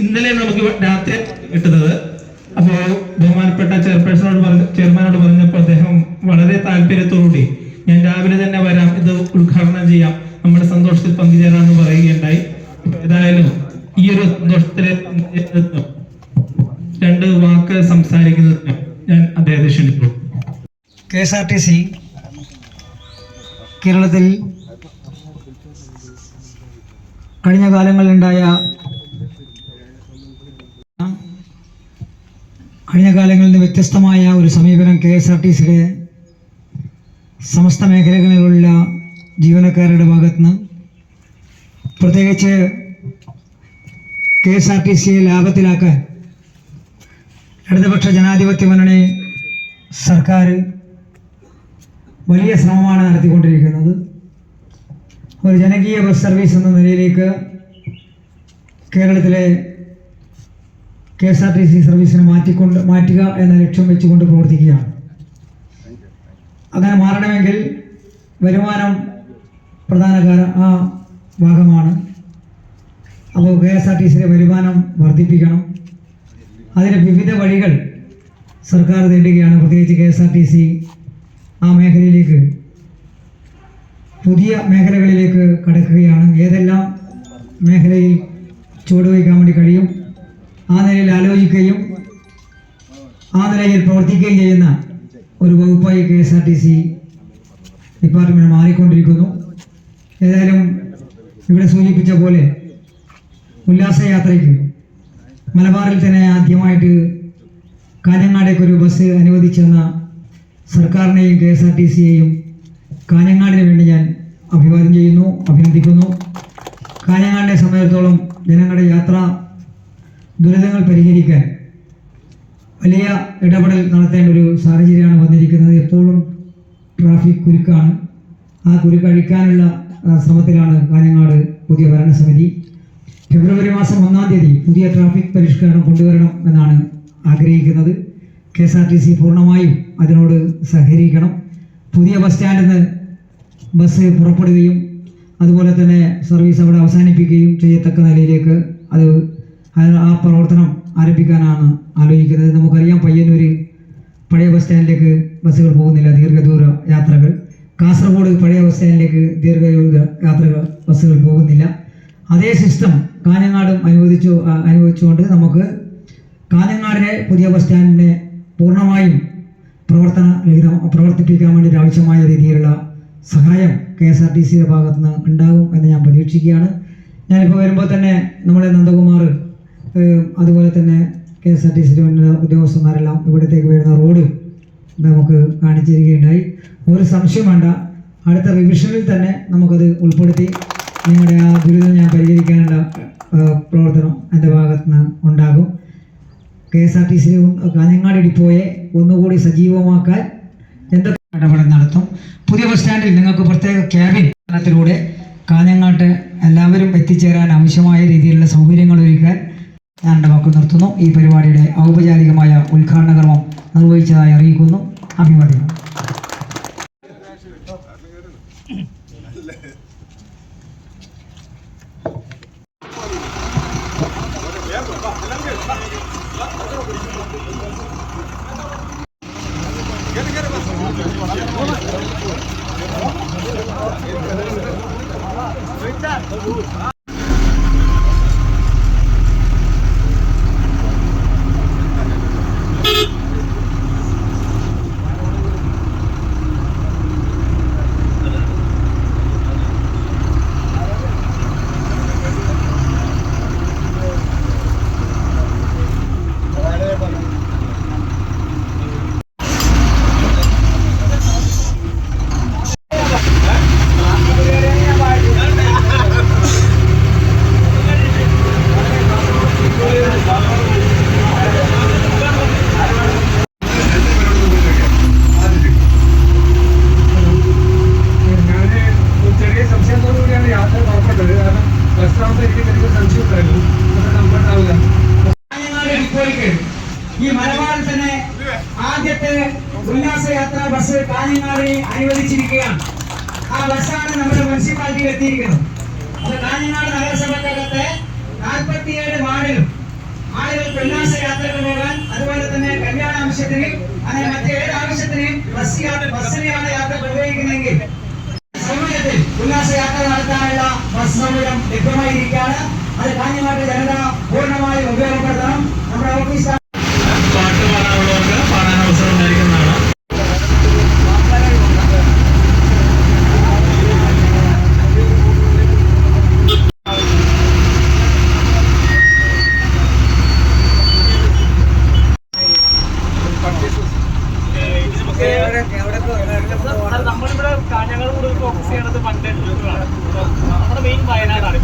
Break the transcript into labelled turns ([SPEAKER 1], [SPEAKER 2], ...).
[SPEAKER 1] ഇന്നലെ നമുക്ക് രാത്രി കിട്ടുന്നത്. അപ്പോ ബഹുമാനപ്പെട്ട ചെയർപേഴ്സണോട് പറഞ്ഞ ചെയർമാനോട് പറഞ്ഞപ്പോൾ അദ്ദേഹം വളരെ താല്പര്യത്തോടുകൂടി ഞാൻ രാവിലെ തന്നെ വരാം ഇത് ഉദ്ഘാടനം ചെയ്യാം. നമ്മുടെ സന്തോഷത്തിൽ പങ്കുചേരാമെന്ന് പറയുകയുണ്ടായി. ഏതായാലും ഈ ഒരു സന്തോഷത്തിലെ രണ്ട് വാക്ക് സംസാരിക്കുന്നതിന് ഞാൻ അദ്ദേഹത്തെ ക്ഷണിക്കുന്നു.
[SPEAKER 2] K S R T C കേരളത്തിൽ കഴിഞ്ഞ കാലങ്ങളിലുണ്ടായ കഴിഞ്ഞ കാലങ്ങളിൽ നിന്ന് വ്യത്യസ്തമായ ഒരു സമീപനം കെ എസ് ആർ ടി സിയുടെ സമസ്ത മേഖലകളിലുള്ള ജീവനക്കാരുടെ ഭാഗത്തുനിന്ന്. പ്രത്യേകിച്ച് കെ എസ് ആർ ടി സിയെ ലാഭത്തിലാക്കാൻ ഇടതുപക്ഷ ജനാധിപത്യ മുന്നണി സർക്കാർ വലിയ ശ്രമമാണ് നടത്തിക്കൊണ്ടിരിക്കുന്നത്. ഒരു ജനകീയ ബസ് സർവീസ് എന്ന നിലയിലേക്ക് കേരളത്തിലെ K S R T C സർവീസിനെ മാറ്റിക്കൊണ്ട് മാറ്റുക എന്ന ലക്ഷ്യം വെച്ചുകൊണ്ട് പ്രവർത്തിക്കുകയാണ്. അങ്ങനെ മാറണമെങ്കിൽ വരുമാനം പ്രധാന ആ ഭാഗമാണ്. അപ്പോൾ കെ എസ് ആർ ടി സിയുടെ വരുമാനം വർദ്ധിപ്പിക്കണം. അതിന് വിവിധ വഴികൾ സർക്കാർ തേടുകയാണ്. പ്രത്യേകിച്ച് K S R T C ആ മേഖലയിലേക്ക് പുതിയ മേഖലകളിലേക്ക് കടക്കുകയാണ്. ഏതെല്ലാം മേഖലയിൽ ചുവടുവയ്ക്കാൻ വേണ്ടി കഴിയും? ആ നിലയിൽ ആലോചിക്കുകയും ആ നിലയിൽ പ്രവർത്തിക്കുകയും ചെയ്യുന്ന ഒരു വകുപ്പായി K S R T C department മാറിക്കൊണ്ടിരിക്കുന്നു. ഏതായാലും ഇവിടെ സൂചിപ്പിച്ച പോലെ ഉല്ലാസയാത്രയ്ക്ക് മലബാറിൽ തന്നെ ആദ്യമായിട്ട് കാഞ്ഞങ്ങാടേക്ക് ഒരു ബസ് അനുവദിച്ചെന്ന സർക്കാരിനെയും കെ എസ് ആർ ടി സിയെയും കാഞ്ഞങ്ങാടിന് വേണ്ടി ഞാൻ അഭിവാദ്യം ചെയ്യുന്നു അഭിനന്ദിക്കുന്നു. കാഞ്ഞങ്ങാടിനെ സംബന്ധിച്ചിടത്തോളം ജനങ്ങളുടെ യാത്ര ദുരിതങ്ങൾ പരിഹരിക്കാൻ വലിയ ഇടപെടൽ നടത്തേണ്ട ഒരു സാഹചര്യമാണ് വന്നിരിക്കുന്നത്. എപ്പോഴും ട്രാഫിക് കുരുക്കാണ്. ആ കുരുക്ക് അഴിക്കാനുള്ള ആ, ശ്രമത്തിലാണ് കാഞ്ഞങ്ങാട് പുതിയ ഭരണസമിതി. ഫെബ്രുവരി മാസം ഒന്നാം തീയതി പുതിയ ട്രാഫിക് പരിഷ്കരണം കൊണ്ടുവരണം എന്നാണ് ആഗ്രഹിക്കുന്നത്. K S R T C പൂർണമായും അതിനോട് സഹകരിക്കണം. പുതിയ ബസ് സ്റ്റാൻഡിൽ നിന്ന് ബസ് പുറപ്പെടുകയും അതുപോലെ തന്നെ സർവീസ് അവിടെ അവസാനിപ്പിക്കുകയും ചെയ്യത്തക്ക നിലയിലേക്ക് അത് ആ- പ്രവർത്തനം ആരംഭിക്കാനാണ് ആലോചിക്കുന്നത്. നമുക്കറിയാം പയ്യന്നൂര് പഴയ ബസ് സ്റ്റാൻഡിലേക്ക് ബസ്സുകൾ പോകുന്നില്ല ദീർഘദൂര യാത്രകൾ. കാസർഗോഡ് പഴയ ബസ് സ്റ്റാൻഡിലേക്ക് ദീർഘദൂര യാത്രകൾ ബസ്സുകൾ പോകുന്നില്ല. അതേ സിസ്റ്റം കാഞ്ഞങ്ങാടും അനുവദിച്ചു അനുവദിച്ചുകൊണ്ട് നമുക്ക് കാഞ്ഞങ്ങാടിലെ പുതിയ ബസ് സ്റ്റാൻഡിനെ പൂർണമായും പ്രവർത്തന രഹിതം പ്രവർത്തിപ്പിക്കാൻ വേണ്ടി ആവശ്യമായ രീതിയിലുള്ള സഹായം കെ എസ് ആർ ടി സിയുടെ ഭാഗത്തുനിന്ന് ഉണ്ടാകും എന്ന് ഞാൻ പ്രതീക്ഷിക്കുകയാണ്. ഞാനിപ്പോൾ വരുമ്പോൾ തന്നെ നമ്മുടെ നന്ദകുമാർ അതുപോലെ തന്നെ കെ എസ് ആർ ടി ഉന്നത ഉദ്യോഗസ്ഥന്മാരെല്ലാം ഇവിടത്തേക്ക് വരുന്ന റോഡ് നമുക്ക് കാണിച്ചു തരികയുണ്ടായി ഒരു സംശയം വേണ്ട. അടുത്ത റിവിഷനിൽ തന്നെ നമുക്കത് ഉൾപ്പെടുത്തി. നിങ്ങളുടെ ആ ദുരിതം ഞാൻ പരിഹരിക്കാനുള്ള പ്രവർത്തനം എന്റെ ഭാഗത്ത് നിന്ന് ഉണ്ടാകും. K S R T C Kanhangad ഡിപ്പോയെ ഒന്നുകൂടി സജീവമാക്കാൻ എന്തൊക്കെ ഇടപെടൽ നടത്തും? പുതിയ ബസ് സ്റ്റാൻഡിൽ നിങ്ങൾക്ക് പ്രത്യേക ക്യാബിൻ കാഞ്ഞങ്ങാട്ട് എല്ലാവരും എത്തിച്ചേരാൻ ആവശ്യമായ രീതിയിലുള്ള സൗകര്യങ്ങൾ ഒരുക്കാൻ ഞാൻ എന്റെ വാക്ക് നിർത്തുന്നു. ഈ പരിപാടിയുടെ ഔപചാരികമായ ഉദ്ഘാടന കർമ്മം നിർവഹിച്ചതായി അറിയിക്കുന്നു. അഭിവാദ്യം ഈ മലബാറിൽ തന്നെ ആദ്യത്തെ ഉല്ലാസയാത്ര ബസ് കാഞ്ഞങ്ങാടിനെ അനുവദിച്ചിരിക്കുകയാണ്. ആ ബസ്സാണ് നമ്മുടെ മുനിസിപ്പാലിറ്റിയിൽ എത്തിയിരിക്കുന്നത്. അത് കാഞ്ഞങ്ങാട് നഗരസഭക്കകത്തെ നാൽപ്പത്തിയേഴ് വാർഡിലും ആളുകൾക്ക് ഉല്ലാസ യാത്രകൾ പോകാൻ അതുപോലെ തന്നെ കല്യാണ ആവശ്യത്തിനും അങ്ങനെ മറ്റേത് ആവശ്യത്തിനും ബസ് ബസ്സിനെയാണ് യാത്ര ഉപയോഗിക്കുന്നതെങ്കിൽ സമയത്തിൽ ഉല്ലാസ യാത്ര നടത്താനുള്ള ബസ് സൗകര്യം ലഭ്യമായിരിക്കുകയാണ്. അത് കാഞ്ഞങ്ങാട്ട് ജനത പൂർണമായും ഉപയോഗപ്പെടുത്തണം. നമ്മുടെ ഓഫീസ്
[SPEAKER 1] പാടാനുള്ളവർക്ക് പാടാൻ അവസരം ഉണ്ടായിരിക്കുന്നതാണ്
[SPEAKER 3] നമ്മളിവിടെ കാഞ്ഞങ്ങാട് കൂടുതൽ ഫോക്കസ് ചെയ്യണത് പണ്ട് നമ്മുടെ മെയിൻ വയനാടാണ്